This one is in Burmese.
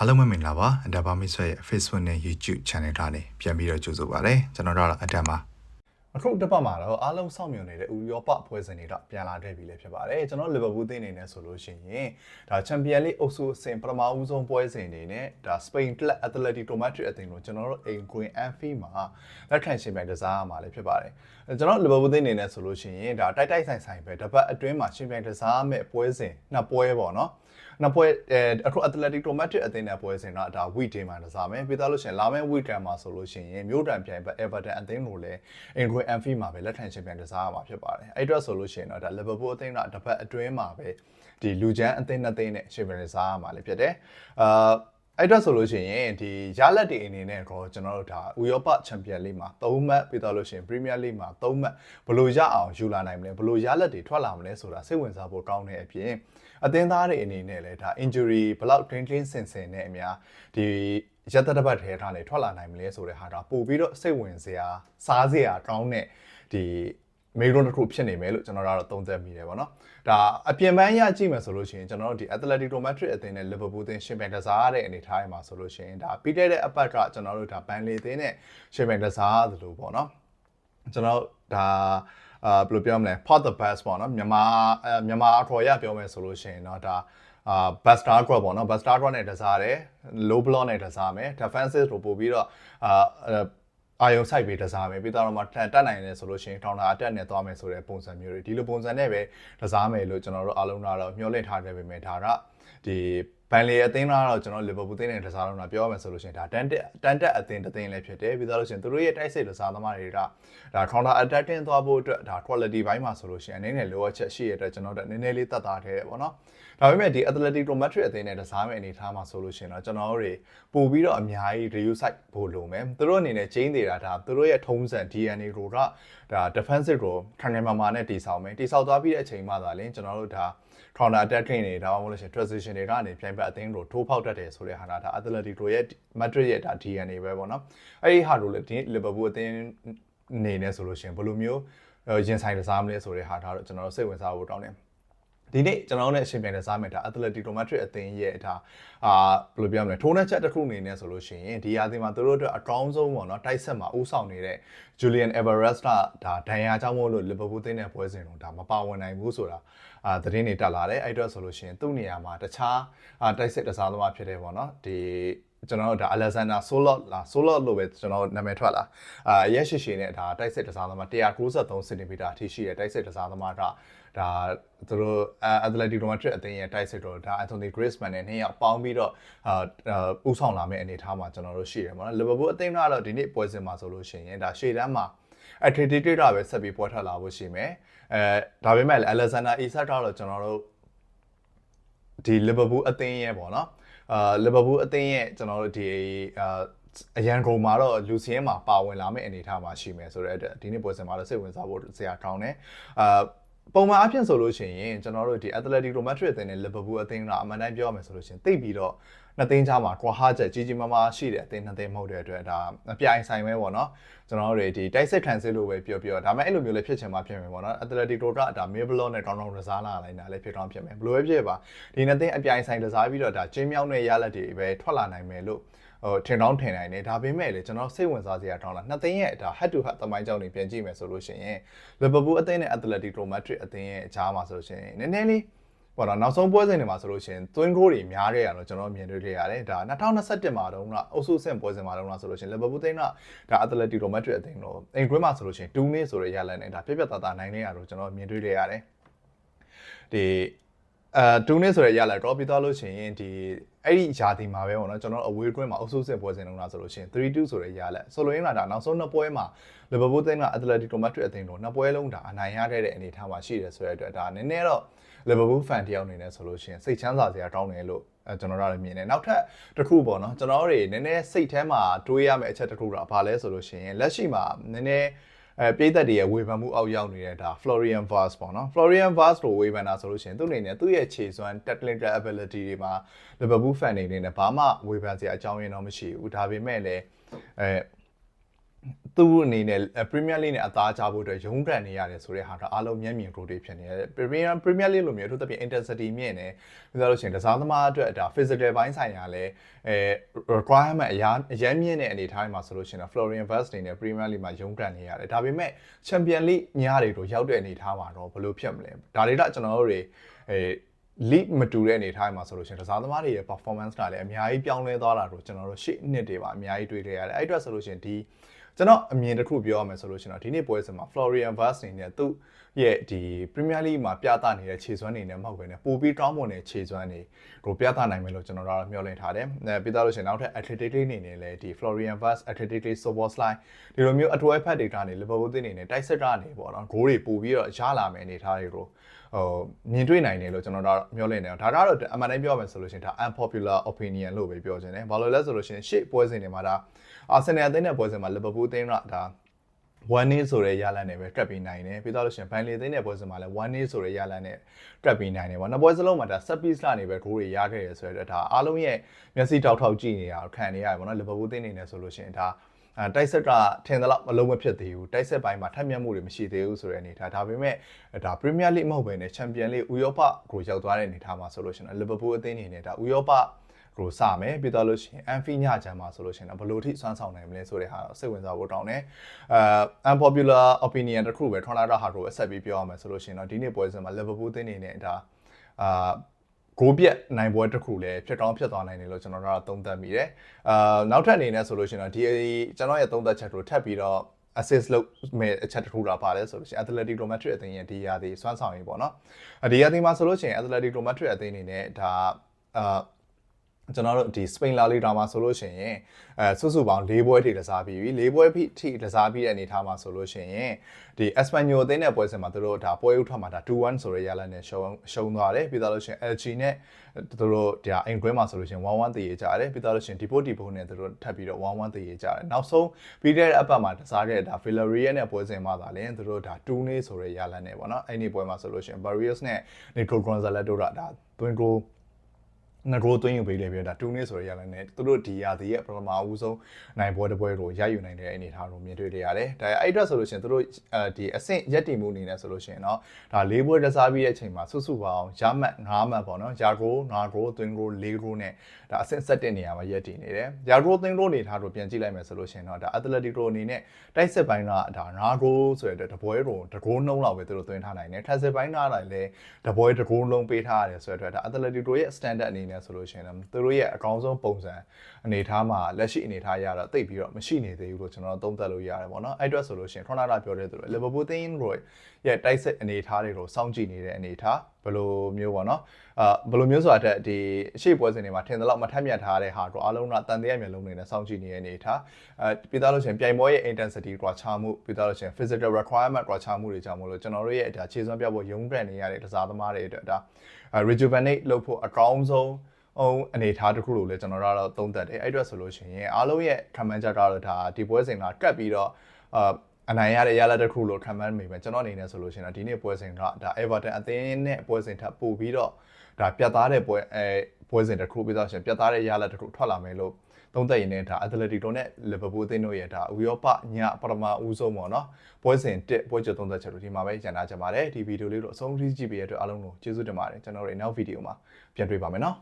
အားလုံးပဲမင်္ဂလာပါအဒါဘာမစ်ဆွဲရဲ့ Facebook နဲ့ YouTube Channel ထားနေပြန်ပြီးတော့ကြိုဆိုပါရစေကျွန်တော်တို့ကတော့အဒါပါအခုတစ်ပတ်မှာတော့အားလုံးစောင့်မျှော်နေတဲ့ဥရောပအဖွဲ့အစည်းတွေတော့ပြန်လာခဲ့ပြီလည်းဖြစ်ပါတယ်ကျွန်တော်လီဗာပူးသင်းအနေနဲ့ဆိုလို့ရှိရင်ဒါချန်ပီယံလိအုပ်စုအဆင့်ပထမဦးဆုံးပွဲစဉ်တွေနဲ့ဒါစပိန်ကလပ်အက်တလက်တီတိုမက်ထရစ်အသင်းကိုကျွန်တော်တို့အိမ်ကွင်အန်ဖီမှာလက်ခံရှင်ပြိုင်ကစားရမှာလည်းဖြစ်ပါတယ်ကျွန်တော်လီဗာပူးသင်းအနေနဲ့ဆိုလို့ရှိရင်ဒါတိုက်တိုက်ဆိုင်ဆိုင်ပဲတစ်ပတ်အတွင်းမှာရှင်ပြိုင်ကစားမဲ့ပွဲစဉ်နှစ်ပွဲပေါ့နော် နှစ်ပွဲအဲအခု Athletic Tomatic အသင်းနဲ့ပွဲစဉ်တော့ဒါ week day မှာတစားမယ်ပြီးသားလို့ရှိရင်လာမယ့် week day မှာဆိုလို့ရှိရင်မြို့တံပြိုင်ဘက် Everton အသင်းကိုလည်း Ingrid Anfield မှာပဲလက်ခံရှင်ပြိုင်တစားရမှာဖြစ်ပါတယ်အဲ့အတွက်ဆိုလို့ရှိရင်တော့ဒါ Liverpool အသင်းကတစ်ပတ်အတွင်းမှာပဲဒီလူချမ်းအသင်းနှစ်သင်းနဲ့ရှင်ပြိုင်တစားရမှာလည်းဖြစ်တယ်အာ အဲ့တော့ဆိုလို့ရှိရင်ဒီရလက်တွေအနေနဲ့တော့ကျွန်တော်တို့ဒါဥရောပချန်ပီယံလိမှာ3မှတ်ပြီးတော့လို့ရှိရင်ပရီးမီးယားလိမှာ3မှတ်ဘယ်လိုရအောင်ယူလာနိုင်မလဲဘယ်လိုရလက်တွေထွက်လာမလဲဆိုတာစိတ်ဝင်စားဖို့ကောင်းတဲ့အပြင်အသင်းသားတွေအနေနဲ့လည်းဒါ injury ဘလောက် train train ဆင်ဆင်နဲ့အများဒီရက်သက်တစ်ပတ်ထဲထားနေထွက်လာနိုင်မလဲဆိုတဲ့ဟာတော့ပို့ပြီးတော့စိတ်ဝင်စရာစားစရာကောင်းတဲ့ဒီ မေရုံတစ်ခုဖြစ်နေမယ်လို့ကျွန်တော်တို့သုံးသပ်မိတယ်ပေါ့နော်ဒါအပြင်ပန်းရကြည့်မယ်ဆိုလို့ရှိရင်ကျွန်တော်တို့ဒီ Atletico Madrid အသင်းနဲ့ Liverpool အသင်းရှင်ပြိုင်ကစားရတဲ့အနေအထားတွေမှာဆိုလို့ရှိရင်ဒါပြီးတဲ့တဲ့အပတ်ကကျွန်တော်တို့ဒါဘန်လီအသင်းနဲ့ရှင်ပြိုင်ကစားရတယ်လို့ပေါ့နော်ကျွန်တော်ဒါအာဘယ်လိုပြောမလဲ pot the best ပေါ့နော်မြန်မာမြန်မာအခေါ်ရပြောမယ်ဆိုလို့ရှိရင်တော့ဒါအာ Buster Crop ပေါ့နော် Buster Crop နဲ့တစားတယ် low block နဲ့တစားမယ် defensive ကိုပို့ပြီးတော့အာ အာယုံဆိုင်ပြီးတစားမယ်ပြီးတော့မှတက်နိုင်တယ်ဆိုလို့ရှိရင် counter attack နဲ့သွားမယ်ဆိုတဲ့ပုံစံမျိုးတွေဒီလိုပုံစံနဲ့ပဲတစားမယ်လို့ကျွန်တော်တို့အားလုံးကတော့မျှော်လင့်ထားကြပေမဲ့ဒါကဒီ ဘန်လီအသင်းသားတော့ကျွန်တော်လီဗာပူးသင်းနဲ့တစားလုံးတော့ပြောရမယ်ဆိုလို့ရှိရင်ဒါတန်တက်တန်တက်အသင်းတစ်သင်းလည်းဖြစ်တယ်ပြီးတော့လို့ရှိရင်သူတို့ရဲ့တိုက်စစ်တစားသမားတွေကဒါ counter attacking သွားဖို့အတွက်ဒါ quality ဘိုင်းမှာဆိုလို့ရှိရင်အနေနဲ့လိုအပ်ချက်ရှိရတဲ့ကျွန်တော်တို့နည်းနည်းလေးတတ်တာထဲပေါ့နော်ဒါပေမဲ့ဒီ Atletico Madrid အသင်းနဲ့တစားမဲ့အနေထားမှာဆိုလို့ရှိရင်တော့ကျွန်တော်တို့တွေပို့ပြီးတော့အများကြီး review site ဖို့လိုမယ်သူတို့အနေနဲ့ change နေတာဒါသူတို့ရဲ့ထုံးစံ DNA ကိုကဒါ defensive ကိုခံခံမာမာနဲ့တည်ဆောက်မယ်တည်ဆောက်သွားပြီးတဲ့အချိန်မှသာလင်းကျွန်တော်တို့ဒါ counter attacking တွေဒါမှမဟုတ်လို့ရှိရင် transition တွေကနေပြိုင်ဘက်အသင်းကိုထိုးဖောက်တတ်တယ်ဆိုတဲ့ဟာဒါ Atletico ရဲ့ Madrid ရဲ့ဒါ DNA ပဲပေါ့နော်အဲ့ဒီဟာတို့လည်းဒီ Liverpool အသင်းနေနေဆိုလို့ရှိရင်ဘယ်လိုမျိုးရင်ဆိုင်ကစားမလဲဆိုတဲ့ဟာဒါတော့ကျွန်တော်တို့စိတ်ဝင်စားဖို့တောင်းတယ် ဒီနေ့ကျွန်တော်တို့နဲ့အရှင်ပြန်တဲ့စားမယ်ဒါ Atletico Madrid အသင်းရဲ့ဒါအာဘယ်လိုပြောမလဲထိုးနှက်ချက်တစ်ခုအနေနဲ့ဆိုလို့ရှိရင်ဒီရာသီမှာသူတို့အတွက်အကောင်းဆုံးပေါ့နော်တိုက်ဆက်မှာဦးဆောင်နေတဲ့ Julian Alvarez ကဒါဒဏ်ရာကြောင့်မို့လို့ Liverpool သင်းတဲ့ပွဲစဉ်တော့ဒါမပါဝင်နိုင်ဘူးဆိုတာအာသတင်းတွေတက်လာတယ်အဲ့အတွက်ဆိုလို့ရှိရင်သူ့နေရာမှာတခြားအာတိုက်ဆက်တစားသမားဖြစ်တယ်ပေါ့နော်ဒီကျွန်တော်တို့ဒါ Alexander Solot လား Solot လို့ပဲကျွန်တော်နာမည်ထွက်လာအာရက်ရှိရှိနဲ့ဒါတိုက်စစ်တစားသမား193စင်တီမီတာအထိရှိတဲ့တိုက်စစ်တစားသမားက ဒါသူတို့ Atletico Madrid အသင်းရဲ့တိုက်စစ်တော့ဒါ Anthony Griezmann နဲ့နှစ်ယောက်ပေါင်းပြီးတော့အာဥဆောင်လာမယ့်အနေအထားမှာကျွန်တော်တို့ရှိတယ်ပေါ့နော် Liverpool အသင်းကတော့ဒီနေ့ပွဲစဉ်မှာဆိုလို့ရှိရင်ဒါရှေ့တန်းမှာ Atletico ကပဲဆက်ပြီးပွဲထွက်လာဖို့ရှိမယ်အဲဒါပေမဲ့လည်း Alexander Isak ကတော့ကျွန်တော်တို့ဒီ Liverpool အသင်းရဲ့ပေါ့နော်အာလီဗာပူးအသင်းရဲ့ကျွန်တော်တို့ဒီအာအရန်ကုန်မှာတော့လူစီယန်မှာပါဝင်လာမယ့်အနေအထားမှာရှိမယ်ဆိုတော့ဒီနေ့ပွဲစဉ်မှာတော့စိတ်ဝင်စားဖို့ဆရာကောင်းတယ်အာ ပုံမှန်အဖြစ်ဆိုလို့ရှိရင်ကျွန်တော်တို့ဒီ Atletico Madrid အသင်းနဲ့ Liverpool အသင်းကအမှန်တမ်းပြောရမယ်ဆိုလို့ရှိရင်တိတ်ပြီးတော့နှစ်သင်းကြားမှာကွာဟာချက်ကြီးကြီးမားမားရှိတဲ့အသင်းနှစ်သင်းမဟုတ်တဲ့အတွက်ဒါအပြိုင်ဆိုင်ပဲပေါ့နော်ကျွန်တော်တို့ဒီတိုက်စစ်ခံစစ်လို့ပဲပြောပြောဒါပေမဲ့အဲ့လိုမျိုးလည်းဖြစ်ချင်မှဖြစ်မယ်ပေါ့နော် Atletico ကဒါ Mibelon နဲ့ Down Down ကစားလာလိုက်တာလည်းဖြစ်တော့ဖြစ်မယ်ဘယ်လိုပဲဖြစ်ပါဒီနှစ်သင်းအပြိုင်ဆိုင်ကစားပြီးတော့ဒါကျင်းမြောင်းတဲ့ရလက်တွေပဲထွက်လာနိုင်မယ်လို့ ဟိုထင်တောင်းထင်နိုင်တယ်ဒါပေမဲ့လေကျွန်တော်စိတ်ဝင်စားစရာတောင်းလာနှစ်သင်းရဲ့ဒါ head to head သမိုင်းကြောင်းတွေပြန်ကြည့်မယ်ဆိုလို့ရှိရင် Liverpool အသင်းနဲ့ Atletico Madrid အသင်းရဲ့အကြားမှာဆိုလို့ရှိရင်နည်းနည်းလေးပေါ့နော်နောက်ဆုံးပွဲစဉ်တွေမှာဆိုလို့ရှိရင်သွင်းဂိုးတွေများခဲ့ရတော့ကျွန်တော်မြင်တွေ့ခဲ့ရတယ်ဒါ2021မှာတုန်းကအုပ်စုဆင့်ပွဲစဉ်မှာတုန်းကဆိုလို့ရှိရင် Liverpool တင်းကဒါ Atletico Madrid အသင်းတော့အိမ်ကွင်းမှာဆိုလို့ရှိရင်2နေ့ဆိုရရလန်နဲ့ဒါပြပြသားသားနိုင်နေရတော့ကျွန်တော်မြင်တွေ့ခဲ့ရတယ်ဒီအဲ2နေ့ဆိုရရလန်တော့ပြီးသွားလို့ရှိရင်ဒီ အဲ့ဒီယာတီမှာပဲပေါ့နော်ကျွန်တော်အဝေးကွင်းမှာအုပ်စုစစ်ပွဲစဉ်လုံးလားဆိုလို့ရှိရင်3-2ဆိုတဲ့ရလက်ဆိုလိုရင်းလာဒါနောက်ဆုံးနှစ်ပွဲမှာလီဗာပူးတင်းက Atletico Madrid အသင်းတို့နှစ်ပွဲလုံးဒါအနိုင်ရခဲ့တဲ့အနေအထားမှာရှိတယ်ဆိုတဲ့အတွက်ဒါနည်းနည်းတော့လီဗာပူးဖန်တယောက်အနေနဲ့ဆိုလို့ရှိရင်စိတ်ချမ်းသာစရာတောင်းတယ်လို့အဲကျွန်တော်တို့လည်းမြင်တယ်နောက်ထပ်တစ်ခုပေါ့နော်ကျွန်တော်တို့တွေနည်းနည်းစိတ်ထဲမှာတွေးရမယ့်အချက်တစ်ခုတော့ဘာလဲဆိုလို့ရှိရင်လက်ရှိမှာနည်းနည်း အဲပြည်သက်တွေရဲ့ဝေဖန်မှုအောက်ရောက်နေတဲ့ဒါ Florian Vaz ပေါ့နော် Florian Vaz ကိုဝေဖန်တာဆိုလို့ရှိရင်သူ့အနေနဲ့သူ့ရဲ့ခြေစွမ်း technical ability တွေမှာ Liverpool fan တွေနဲ့ဘာမှဝေဖန်စရာအကြောင်းရင်းတော့မရှိဘူးဒါပေမဲ့လည်းအဲ သူ့အနေနဲ့ Premier League နဲ့အသားချဖို့အတွက်ရုန်းကန်နေရတယ်ဆိုတဲ့ဟာဒါအားလုံးမျက်မြင် rotate ဖြစ်နေတယ် Premier Premier League လိုမျိုးအထူးသဖြင့် intensity မြင့်နေပြီးတော့လို့ရှိရင်ကစားသမားအတွက်ဒါ physical ဘိုင်းဆိုင်ရာလဲအဲ requirement အရာအရင်မြင့်တဲ့အနေအထားတွေမှာဆိုလို့ရှိရင်တော့ Florian Wirtz အနေနဲ့ Premier League မှာရုန်းကန်နေရတယ်ဒါပေမဲ့ Champion League ညတွေတို့ရောက်တဲ့အနေအထားမှာတော့ဘယ်လိုဖြစ်မလဲဒါတွေကကျွန်တော်တို့တွေအဲ league မတူတဲ့အနေအထားမှာဆိုလို့ရှိရင်ကစားသမားတွေရဲ့ performance ကလည်းအများကြီးပြောင်းလဲသွားတာတို့ကျွန်တော်တို့ရှေ့နှစ်တွေမှာအများကြီးတွေ့ခဲ့ရတယ်အဲ့အတွက်ဆိုလို့ရှိရင်ဒီ ကျွန်တော်အမြင်တစ်ခုပြောရမယ်ဆိုလို့ရှိရင်တော့ဒီနေ့ပွဲစဉ်မှာ Florian Wirtz အနေနဲ့သူ့ရဲ့ဒီ Premier League မှာပြသနေတဲ့ခြေစွမ်းနေနဲ့မဟုတ်ဘဲနဲ့ပိုပြီးကောင်းမွန်တဲ့ခြေစွမ်းတွေကိုပြသနိုင်မယ်လို့ကျွန်တော်တို့မျှော်လင့်ထားတယ်။အဲပြီးသားလို့ရှိရင်နောက်ထပ် athletic အနေနဲ့လည်းဒီ Florian Wirtz athletic support line ဒီလိုမျိုးအတွဲဖက်တွေကနေ Liverpool တင်းနေနဲ့တိုက်စစ်ကနေပေါ့နော်ဂိုးတွေပို့ပြီးတော့ရလာမယ်အနေထားတွေကို ဟိုမြင်တွေ့နိုင်တယ်လို့ကျွန်တော်တို့မျှော်လင့်တယ်။ဒါကတော့အမှန်တမ်းပြောရမယ်ဆိုလို့ရှိရင်ဒါ unpopular opinion လို့ပဲပြောချင်တယ်။ဘာလို့လဲဆိုလို့ရှိရင်ရှေ့ပွဲစဉ်တွေမှာဒါ Arsenal အသင်းနဲ့ပွဲစဉ်မှာ Liverpool အသင်းကဒါ1 nil ဆိုတဲ့ရလဒ်နဲ့ပဲတွက်ပြီးနိုင်တယ်ပြီးတော့လို့ရှိရင်ဘန်လီသိန်းတဲ့ပွဲစဉ်မှာလည်း1 nil ဆိုတဲ့ရလဒ်နဲ့တွက်ပြီးနိုင်တယ်ပေါ့နှစ်ပွဲစလုံးမှာဒါ set piece ကနေပဲဂိုးတွေရခဲ့ရဆိုတော့ဒါအားလုံးရဲ့မျက်စိတောက်ထောက်ကြည့်နေတာခံနေရတယ်ပေါ့နော်လီဗာပူးသိန်းနေတယ်ဆိုလို့ရှိရင်ဒါအဲ တိုက်ဆက်ကထင်သလောက်မလုံးမဖြစ်သေးဘူးတိုက်ဆက်ပိုင်းမှာထပ်မြတ်မှုတွေမရှိသေးဘူးဆိုတဲ့အနေထားဒါပေမဲ့ဒါ Premier League မဟုတ်ဘဲနဲ့ Champion League ဥရောပကိုရောက်သွားတဲ့အနေထားမှာဆိုလို့ရှိရင်လီဗာပူးအသင်းအနေနဲ့ဒါဥရောပကိုစမယ်ပြီးတော့လို့ရှိရင် Anfi ညချမ်းမှာဆိုလို့ရှိရင်ဘယ်လိုထိစွမ်းဆောင်နိုင်မလဲဆိုတဲ့ဟာစိတ်ဝင်စားဖို့တောင်းတယ်အဲ unpopular opinion တစ်ခုပဲထွန်လာတာဟာကိုအဆက်ပြီးပြောရမယ်ဆိုလို့ရှိရင်တော့ဒီနေ့ပွဲစဉ်မှာ Liverpool တင်းနေနဲ့ဒါအာ ဂိုးပြက်နိုင်ပွဲတစ်ခုလည်းဖြစ်ကောင်းဖြစ်သွားနိုင်တယ်လို့ကျွန်တော်တို့ကသုံးသပ်မိတယ်အာနောက်ထပ်အနေနဲ့ဆိုလို့ရှိရင်တော့ဒီကျွန်တော်ရဲ့သုံးသပ်ချက်ကိုထပ်ပြီးတော့ assist လုပ်မဲ့အချက်တစ်ခုတော့ပါလဲဆိုလို့ရှိရင် Atletico Madrid အသင်းရဲ့ဒီရာသီစွမ်းဆောင်ရည်ပေါ့နော်ဒီရာသီမှာဆိုလို့ရှိရင် Atletico Madrid အသင်းအနေနဲ့ဒါအာ ကျွန်တော်တို့ဒီ Spain La Liga မှာဆိုလို့ရှိရင်အဲစုစုပေါင်း၄ပွဲထိကစားပြီးပြီ၄ပွဲထိကစားပြီးတဲ့အနေအထားမှာဆိုလို့ရှိရင်ဒီ Espanyol အသင်းနဲ့ပွဲစဉ်မှာသူတို့ဒါပွဲဥထွက်မှာဒါ2-1ဆိုတဲ့ရလဒ်နဲ့ရှုံးရှုံးသွားတယ်ပြီးတော့လို့ရှိရင် LG နဲ့သူတို့ဒါအင်ကွင်းမှာဆိုလို့ရှိရင်1-1တည်ရကြတယ်ပြီးတော့လို့ရှိရင် Deportivo နဲ့သူတို့ထပ်ပြီးတော့1-1တည်ရကြတယ်နောက်ဆုံးပြီးတဲ့အပတ်မှာကစားခဲ့တဲ့ဒါ Villarreal နဲ့ပွဲစဉ်မှာသာလင်းသူတို့ဒါ2-0ဆိုတဲ့ရလဒ်နဲ့ပေါ့နော်အဲ့ဒီပွဲမှာဆိုလို့ရှိရင် Barrios နဲ့ Nico Gonzalez တို့ကဒါ twin goal ငါတို့သွင်းယူပေးလေပြတာတူနေဆိုရရလည်းနဲ့သူတို့ဒီရာသီရဲ့ပထမအဦးဆုံးနိုင်ပွဲတစ်ပွဲကိုရယူနိုင်တဲ့အနေအထားကိုမြင်တွေ့ရရတယ်။ဒါအဲ့အတွက်ဆိုလို့ရှိရင်သူတို့အဲဒီအဆင့်ရက်တည်မှုအနေနဲ့ဆိုလို့ရှိရင်တော့ဒါ၄ပွဲတစားပြီးတဲ့အချိန်မှာစုစုပေါင်းရမှတ်၅မှတ်ပေါ့နော်။ယာကို၅ဂိုးသွင်းဂိုး၄ဂိုးနဲ့ဒါအဆင့်ဆက်တဲ့နေရာမှာရက်တည်နေတယ်။ယာကိုသွင်းဂိုးအနေထားကိုပြန်ကြည့်လိုက်မယ်ဆိုလို့ရှိရင်တော့ဒါ Atletico အနေနဲ့တိုက်စစ်ပိုင်းကဒါ၅ဂိုးဆိုတဲ့တပွဲကိုတဂိုးနှုံးလောက်ပဲသူတို့သွင်းထားနိုင်တယ်။ထပ်စစ်ပိုင်းကလည်းတပွဲတဂိုးလုံးပေးထားရတယ်ဆိုတဲ့အတွက်ဒါ Atletico ရဲ့ standard အနေနဲ့ဆိုလို့ရှိရင်သူတို့ရဲ့အကောင်းဆုံးပုံစံအနေထားမှာလက်ရှိအနေထားရတော့တိတ်ပြီးတော့မရှိနေသေးဘူးလို့ကျွန်တော်သုံးသပ်လို့ရတယ်ပေါ့နော်အဲ့အတွက်ဆိုလို့ရှိရင်ထွန်းလာတာပြောတဲ့သူတွေ Liverpool တင်းရိုရဲ့တိုက်စစ်အနေထားတွေကိုစောင့်ကြည့်နေတဲ့အနေထားဘယ်လိုမျိုးပေါ့နော်အာဘယ်လိုမျိုးဆိုတာတက်ဒီအရှိပွဲစဉ်တွေမှာထင်သလောက်မထက်မြက်ထားတဲ့ဟာကိုအားလုံးကတန်တရားမျိုးလုံးနေနဲ့စောင့်ကြည့်နေတဲ့အနေထားအဲပြီးသားလို့ရှိရင်ပြိုင်ပွဲရဲ့ intensity ကွာခြားမှုပြီးသားလို့ရှိရင် physical requirement ကွာခြားမှုတွေကြောင့်မလို့ကျွန်တော်တို့ရဲ့ဒါခြေစွမ်းပြဖို့ရုံးကန်နေရတဲ့တစားသမားတွေအတွက်ဒါ rejuvenate လုပ်ဖို့အကောင်းဆုံးအောင်အနေထားတစ်ခုလို့လည်းကျွန်တော်တို့ကတော့သုံးသပ်တယ်အဲ့အတွက်ဆိုလို့ရှိရင်အားလုံးရဲ့ခံမှန်းချက်ကတော့ဒါဒီပွဲစဉ်ကကတ်ပြီးတော့အာ အနိုင်ရတဲ့ရလဒ်တစ်ခုလို့ခံမှန်းမိမယ်ကျွန်တော်အနေနဲ့ဆိုလို့ရှိရင်ဒီနေ့ပွဲစဉ်ကဒါ Everton အသင်းနဲ့ပွဲစဉ်ထပ်ပို့ပြီးတော့ဒါပြတ်သားတဲ့ပွဲအဲပွဲစဉ်တစ်ခုပြီးတော့ရှင်ပြတ်သားတဲ့ရလဒ်တစ်ခုထွက်လာမယ်လို့သုံးသပ်ရင်လည်းဒါ Atletico နဲ့ Liverpool အသင်းတို့ရဲ့ဒါဥရောပညပထမဦးဆုံးပေါ့နော်ပွဲစဉ်တစ်ပွဲချက်သုံးသပ်ချက်တို့ဒီမှာပဲညံထားကြပါတယ်ဒီဗီဒီယိုလေးတို့အဆုံးထိကြည့်ပေးရတဲ့အတွက်အားလုံးကိုကျေးဇူးတင်ပါတယ်ကျွန်တော်တို့နောက်ဗီဒီယိုမှာပြန်တွေ့ပါမယ်နော်